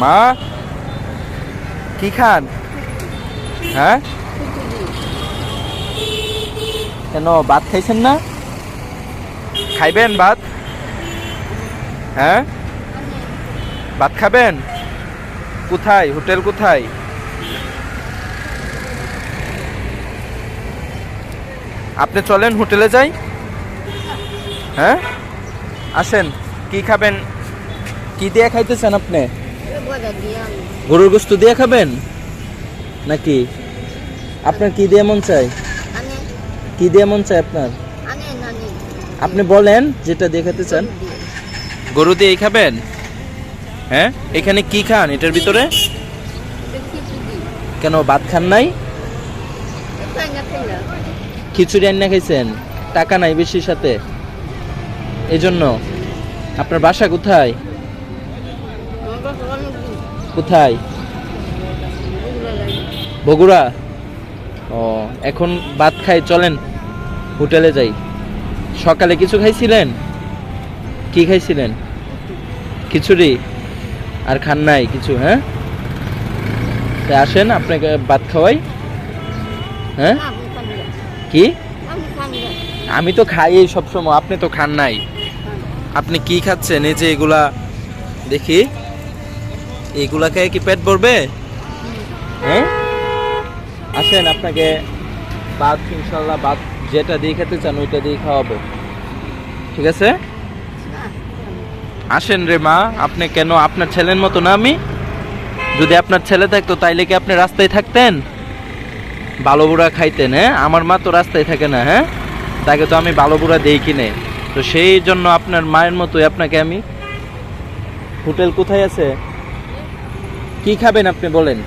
মা? কি খান? হ্যাঁ? কেন, ভাত খাইছেন না? খাইবেন ভাত? হ্যাঁ? ভাত খাবেন? কোথায়? হোটেল কোথায়? আপনি চলেন হোটেলে যাই। হ্যাঁ? আসেন, কি খাবেন? কি দিয়ে খাইতেছেন আপনি? গরুর গোস্ত দিয়ে খাবেন? নাকি? আপনার কি দিয়ে মন চাই কি দিয়ে মন চাই আপনার? আপনি বলেন যেটা দেখাতে চান। গরু দিয়েই খাবেন? হ্যাঁ? এখানে কি খান এটার ভিতরে? কেন ভাত খান নাই? খিচুড়ি রান্না খাইছেন? টাকা নাই বেশি সাথে। এই জন্য আপনার বাসা কোথায়? কোথায়? বগুড়া? ও, এখন ভাত খাই, চলেন, হোটেলে যাই। সকালে কিছু খাইছিলেন? কি খাইছিলেন? খিচুড়ি? আর খান নাই কিছু হ্যাঁ? আসেন, আপনাকে ভাত খাওয়াই। হ্যাঁ? কি? আমি তো খাই সবসময়, আপনি তো খান নাই। আপনি কি খাচ্ছেন? এই যে এগুলা দেখি। এগুলা খেয়ে কি পেট ভরবে? হ্যাঁ? আসেন, আপনাকে ভাত ইনশাল্লাহ ভাত যেটা দিয়ে খেতে চান, ওইটা দিয়ে খাওয়াবো। ঠিক আছে? আসেন রে মা, আপনি কেন আপনার ছেলের মতো না আমি? যদি আপনার ছেলে থাকতো, তাইলে কি আপনি রাস্তায় থাকতেন? ভালো বুড়া খাইতেন হ্যাঁ? আমার মা তো রাস্তায় থাকে না হ্যাঁ? তাকে তো আমি ভালো বুড়া দেই কিনে। তো সেই জন্য আপনার মায়ের মতোই আপনাকে আমি। হোটেল কোথায় আছে? কি খাবেন আপনি বলেন?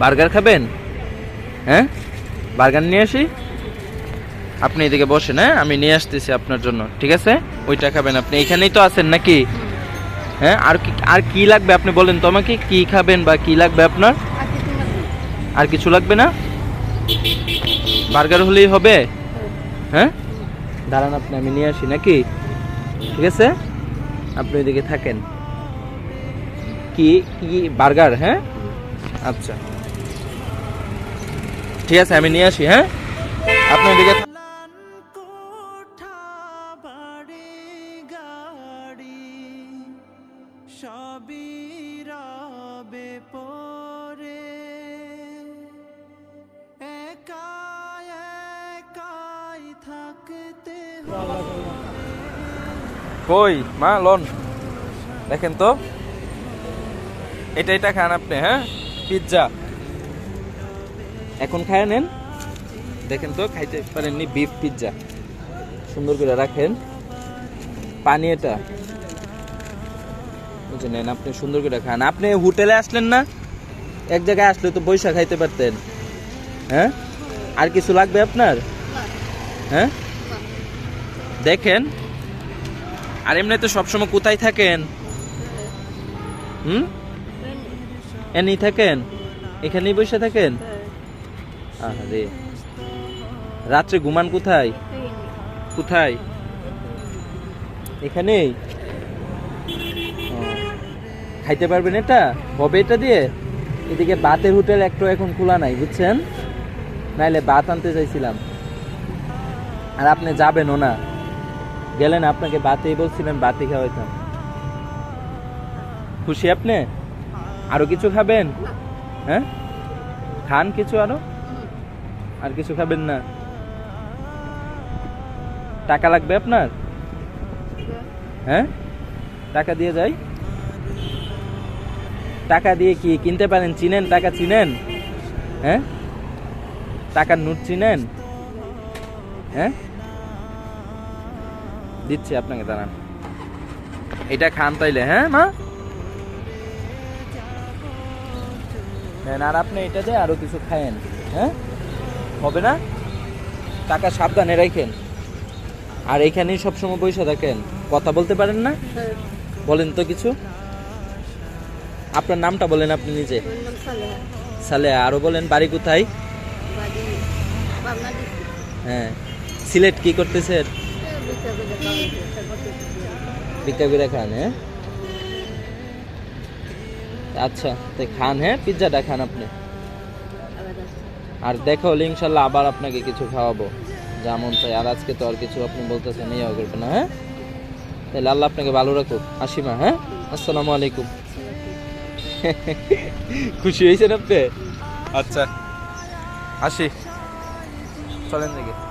বার্গার খাবেন? হ্যাঁ? বার্গার নিয়ে আসি? আপনি এদিকে বসেন হ্যাঁ? আমি নিয়ে আসতেছি আপনার জন্য, ঠিক আছে? ওইটা খাবেন আপনি। এখানেই তো আছেন নাকি? হ্যাঁ? আর কি আর কি লাগবে আপনি বলেন তো আমাকে? কি খাবেন বা কি লাগবে আপনার? আর কিছু লাগবে না? বার্গার হলেই হবে? হ্যাঁ? দাঁড়ান আপনি, আমি নিয়ে আসি নাকি? ঠিক আছে? আপনি ওইদিকে থাকেন। কি কি বার্গার হ্যাঁ? আচ্ছা। ঠিক আছে, আমি নিয়ে আসি হ্যাঁ? আপনি ওইদিকে সবই পরে একা একাই থাকতে কই, মা, লন। দেখেন তো। এটা এটা খান আপনি হ্যাঁ? পিৎজা এখন খায় নেন। দেখেন তো, খাইতে পারেননি বিফ পিৎজা সুন্দর করে রাখেন। পানি এটা। যে নেন, আপনি সুন্দর করে খান। আপনি হোটেলে আসলেন না? এক জায়গায় আসলে তো বৈশা খাইতে পারতেন। হ্যাঁ? আর কিছু লাগবে আপনার? হ্যাঁ? দেখেন। আর এমনি তো সবসময় কোথায় থাকেন? হুম? এনি থাকেন? এখানেই বসে থাকেন? আরে রাত্রে ঘুমান কোথায়? কোথায়? এখানেই খাইতে পারবেন এটা? হবে এটা দিয়ে? এদিকে বাতের হোটেল একটু এখন খোলা নাই বুঝছেন? নাইলে বাত আনতে চাইছিলাম। আর আপনি যাবেনও না। গেলেন আপনাকে বাতেই বলছিলেন বাতি খাওয়াইতাম। খুশি আপনি? আরও কিছু খাবেন? হ্যাঁ? খান কিছু আরও? আর কিছু খাবেন না? টাকা লাগবে আপনার? হ্যাঁ? টাকা দিয়ে যাই। টাকা দিয়ে কি কিনতে পারেন? চিনেন? টাকা চিনেন? হ্যাঁ? টাকার নোট চিনেন? হ্যাঁ? দিচ্ছি আপনাকে দাঁড়ান। এটা খান তাইলে হ্যাঁ মা? নেন, আর আপনি এটা দিয়ে আরও কিছু খায়েন হ্যাঁ? হবে না? টাকা সাবধানে রাখেন। আর এখানেই সবসময় বসে থাকেন। কথা বলতে পারেন না? বলেন তো কিছু। আপনার নামটা বলেন আপনি নিজে। সালে আরও বলেন বাড়ি কোথায়? হ্যাঁ। সিলেট কি করতেছে ভিক্ষা করে খান হ্যাঁ? আচ্ছা তো খান হ্যাঁ? পিৎজাটা খান আপনি। আর দেখো, হলে ইনশাল্লাহ আবার আপনাকে কিছু খাওয়াবো। যেমন চাই আর আজকে তো আর কিছু আপনি বলতেছেন ইয়ে করবেন না হ্যাঁ? তাহলে আল্লাহ আপনাকে ভালো রাখুক। আসিমা হ্যাঁ? আসসালামু আলাইকুম। খুশি হয়েছেন আপনি? আচ্ছা আসি। চলেন দেখি।